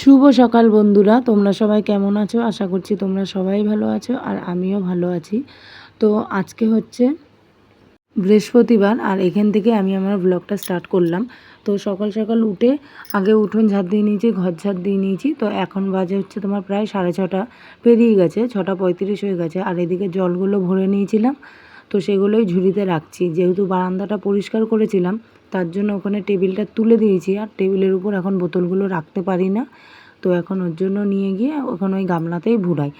শুভ সকাল বন্ধুরা, তোমরা সবাই কেমন আছো? আশা করছি তোমরা সবাই ভালো আছো আর আমিও ভালো আছি। তো আজকে হচ্ছে বৃহস্পতিবার আর এখান থেকে আমি আমার ব্লগটা স্টার্ট করলাম। তো সকাল সকাল উঠে আগে উঠোন ঝাড় দিয়ে নিয়েছি, ঘর ঝাড় দিয়ে নিয়েছি। তো এখন বাজে হচ্ছে তোমার প্রায় সাড়ে ছটা, পেরিয়ে গেছে, ছটা পঁয়ত্রিশ হয়ে গেছে। আর এদিকে জলগুলো ভরে নিয়েছিলাম। তো সেগুলোই ঝুড়িতে রাখছি। যেহেতু বারান্দাটা পরিষ্কার করেছিলাম, তার জন্য ওখানে টেবিলটা তুলে দিয়েছি। আর টেবিলের উপর এখন বোতলগুলো রাখতে পারি না। তো এখন ওর জন্য নিয়ে গিয়ে ওখানে ওই গামলাতেই ভুড়াই।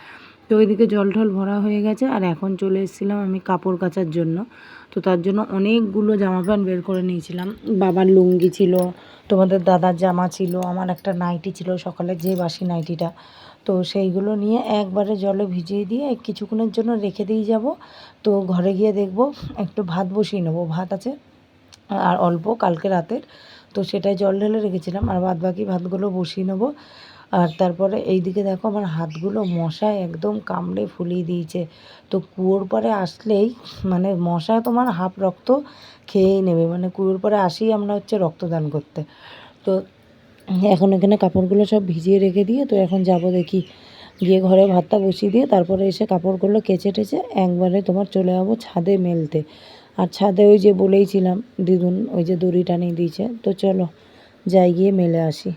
তো ওইদিকে জল ঢল ভরা হয়ে গেছে আর এখন চলে এসেছিলাম আমি কাপড় কাচার জন্য। তো তার জন্য অনেকগুলো জামা প্যান্ট বের করে নিয়েছিলাম। বাবার লুঙ্গি ছিল, তোমাদের দাদার জামা ছিল, আমার একটা নাইটি ছিল সকালে যে বাসি নাইটিটা। তো সেইগুলো নিয়ে একবারে জলে ভিজিয়ে দিয়ে কিছুক্ষণের জন্য রেখে দিয়ে যাব। তো ঘরে গিয়ে দেখব, একটু ভাত বসিয়ে নেব। ভাত আছে আর অল্প কালকে রাতের। তো সেটাই জল ঢেলে রেখেছিলাম। আর বাদ বাকি ভাতগুলো বসিয়ে নেব। আর তারপরে এই দিকে দেখো আমার হাতগুলো মশায় একদম কামড়ে ফুলিয়ে দিয়েছে। তো কুয়োর পরে আসলেই মানে মশা তোমার হাফ রক্ত খেয়েই নেবে। মানে কুয়োর পরে আসি আমরা হচ্ছে রক্তদান করতে। তো এখন এখানে কাপড়গুলো সব ভিজিয়ে রেখে দিয়ে তো এখন যাব দেখি। গিয়ে ঘরে ভাতটা বসিয়ে দিয়ে তারপরে এসে কাপড়গুলো কেচে টেচে একবারে তোমার চলে যাব ছাদে মেলতে। আর ছাদে ওই যে বলেইছিলাম, দিদুন ওই যে দড়ি টানিয়ে দিয়েছে। তো চলো যাই গিয়ে মেলে আসি।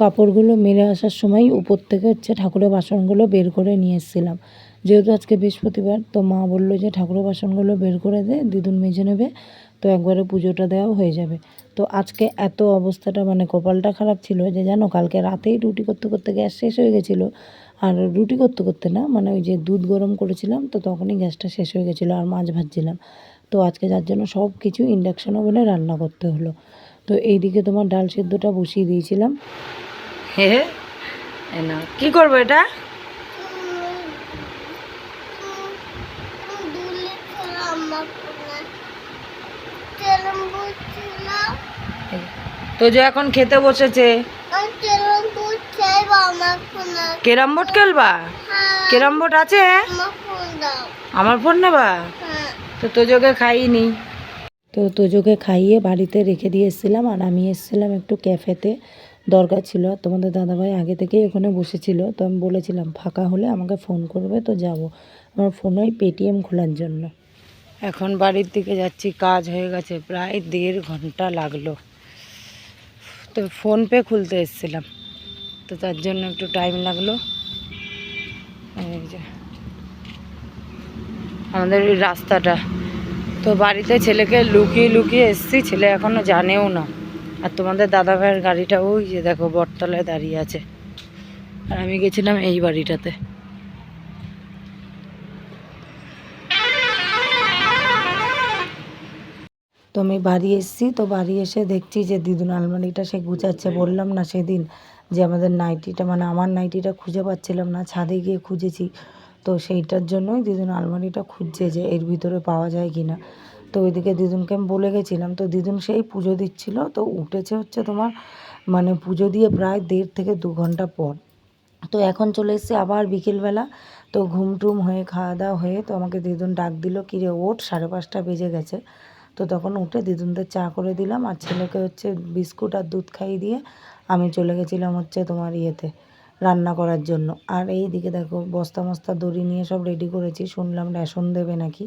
কাপড়গুলো মেরে আসার সময় উপর থেকে হচ্ছে ঠাকুরের বাসনগুলো বের করে নিয়ে এসেছিলাম। যেহেতু আজকে বৃহস্পতিবার, তো মা বলল যে ঠাকুরের বাসনগুলো বের করে দে দিদুন মেজে নেবে, তো একবারে পুজোটা দেওয়া হয়ে যাবে। তো আজকে এত অবস্থাটা মানে কপালটা খারাপ ছিল যে জানো, কালকে রাতেই রুটি করতে করতে গ্যাস শেষ হয়ে গেছিল। আর রুটি করতে করতে না মানে ওই যে দুধ গরম করেছিলাম, তো তখনই গ্যাসটা শেষ হয়ে গেছিল আর মাছ ভাজছিলাম। তো আজকে যার জন্য সব কিছু ইন্ডাকশন ওভেনে রান্না করতে হলো। তো এইদিকে তোমার ডাল সেদ্ধটা বসিয়ে দিয়েছিলাম। কি করব এটা? তো যে এখন খেতে বসেছে। কেরাম বোর্ড খেলবা? কেরাম বোর্ড আছে? আমার ফোন নেবা? তো তোজোকে খাইনি। তো তোজোকে খাইয়ে বাড়িতে রেখে দিয়ে এসেছিলাম আর আমি এসেছিলাম একটু ক্যাফেতে। দরকার ছিল। তোমাদের দাদাভাই আগে থেকেই ওখানে বসেছিল। তো আমি বলেছিলাম, ফাঁকা হলে আমাকে ফোন করবে, তো যাব। আমার ফোন ফোনে পেটিএম খোলার জন্য। এখন বাড়ির দিকে যাচ্ছি, কাজ হয়ে গেছে, প্রায় দেড় ঘণ্টা লাগল। তো ফোনপে খুলতে এসেছিলাম। তো তার জন্য একটু টাইম লাগল। আমাদের এই রাস্তাটা। তো বাড়িতে ছেলেকে লুকিয়ে লুকিয়ে এসছি, ছেলে এখনও জানেও না। আর তোমাদের দাদা ভাইয়ের গাড়িটা, ওই যে দেখো, বটতলায় দাঁড়িয়ে আছে। আর আমি গেছিলাম এই বাড়িটাতে। তো আমি বাড়ি এসেছি, তো বাড়ি এসে দেখছি যে দিদুন আলমারিটা সে গুছাচ্ছে। বললাম, না, সেদিন যে আমাদের নাইটিটা মানে আমার নাইটিটা খুঁজে পাচ্ছিলাম না, ছাদে গিয়ে খুঁজেছি। তো সেইটার জন্যই দিদুন আলমারিটা খুঁজছে যে এর ভিতরে পাওয়া যায় কি না তো ওইদিকে দিদুনকে আমি বলে গেছিলাম, তো দিদুন সেই পুজো দিচ্ছিল, তো উঠেছে হচ্ছে তোমার মানে পুজো দিয়ে প্রায় দেড় থেকে দু ঘণ্টা পর। তো এখন চলে এসেছে আবার বিকেলবেলা, তো ঘুম টুম হয়ে, খাওয়া দাওয়া হয়ে তো আমাকে দিদুন ডাক দিল কিরে ওঠ, সাড়ে পাঁচটা বেজে গেছে। তো তখন উঠে দিদুনদের চা করে দিলাম, আর ছেলেকে হচ্ছে বিস্কুট আর দুধ খাইয়ে দিয়ে আমি চলে গেছিলাম হচ্ছে তোমার ইয়েতে রান্না করার জন্য। আর এই দিকে দেখো বস্তা মস্তা দড়ি নিয়ে সব রেডি করেছি, শুনলাম রেশন দেবে নাকি।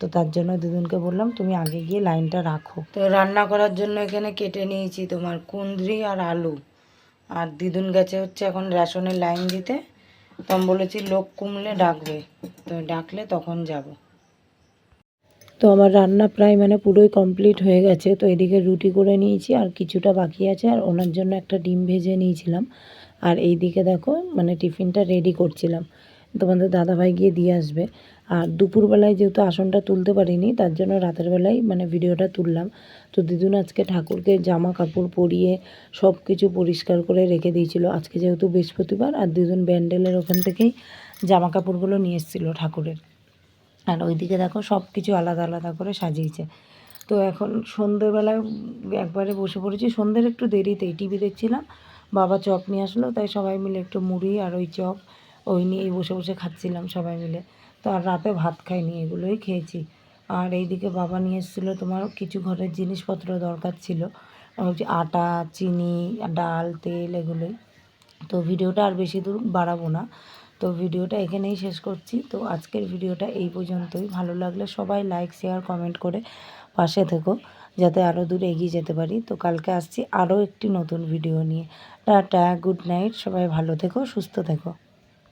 তো তার জন্য দিদুনকে বললাম, তুমি আগে গিয়ে লাইনটা রাখো। তো রান্না করার জন্য এখানে কেটে নিয়েছি তোমার কুঁদরি আর আলু। আর দিদুন গেছে হচ্ছে এখন রেশনের লাইন দিতে। তো আমি বলেছি, লোক কুমলে ডাকবে। তো ডাকলে তখন যাব। তো আমার রান্না প্রায় মানে পুরোই কমপ্লিট হয়ে গেছে। তো এদিকে রুটি করে নিয়েছি আর কিছুটা বাকি আছে। আর ওনার জন্য একটা ডিম ভেজে নিয়েছিলাম। আর এই দিকে দেখো মানে টিফিনটা রেডি করছিলাম। তোমাদের দাদাভাই গিয়ে দিয়ে আসবে। আর দুপুরবেলায় যেহেতু আসনটা তুলতে পারিনি, তার জন্য রাতের বেলায় মানে ভিডিওটা তুললাম। তো দিদুন আজকে ঠাকুরকে জামা কাপড় পরিয়ে সব কিছু পরিষ্কার করে রেখে দিয়েছিল। আজকে যেহেতু বৃহস্পতিবার আর দিদুন ব্যান্ডেলের ওখান থেকেই জামা কাপড়গুলো নিয়ে এসেছিল ঠাকুরের। আর ওইদিকে দেখো সব কিছু আলাদা আলাদা করে সাজিয়েছে। তো এখন সন্ধেবেলায় একবারে বসে পড়েছি। সন্ধ্যের একটু দেরিতেই টিভি দেখছিলাম। বাবা চপ নিয়ে আসলো, তাই সবাই মিলে একটু মুড়ি আর ওই চপ, ওই নিয়েই বসে বসে খাচ্ছিলাম সবাই মিলে। তো আর রাতে ভাত খাইনি, এগুলোই খেয়েছি। আর এইদিকে বাবা নিয়ে এসেছিল তোমার কিছু ঘরের জিনিসপত্র দরকার ছিল। হচ্ছে আটা, চিনি, ডাল, তেল এগুলোই। তো ভিডিওটা আর বেশি দূর বাড়াবো না। তো ভিডিওটা এখানেই শেষ করছি। তো আজকের ভিডিওটা এই পর্যন্তই। ভালো লাগলে সবাই লাইক শেয়ার কমেন্ট করে পাশে থেকো, যাতে আরও দূর এগিয়ে যেতে পারি। তো কালকে আসছি আরও একটি নতুন ভিডিও নিয়ে। টাটা গুড নাইট সবাই ভালো থেকো, সুস্থ থেকো।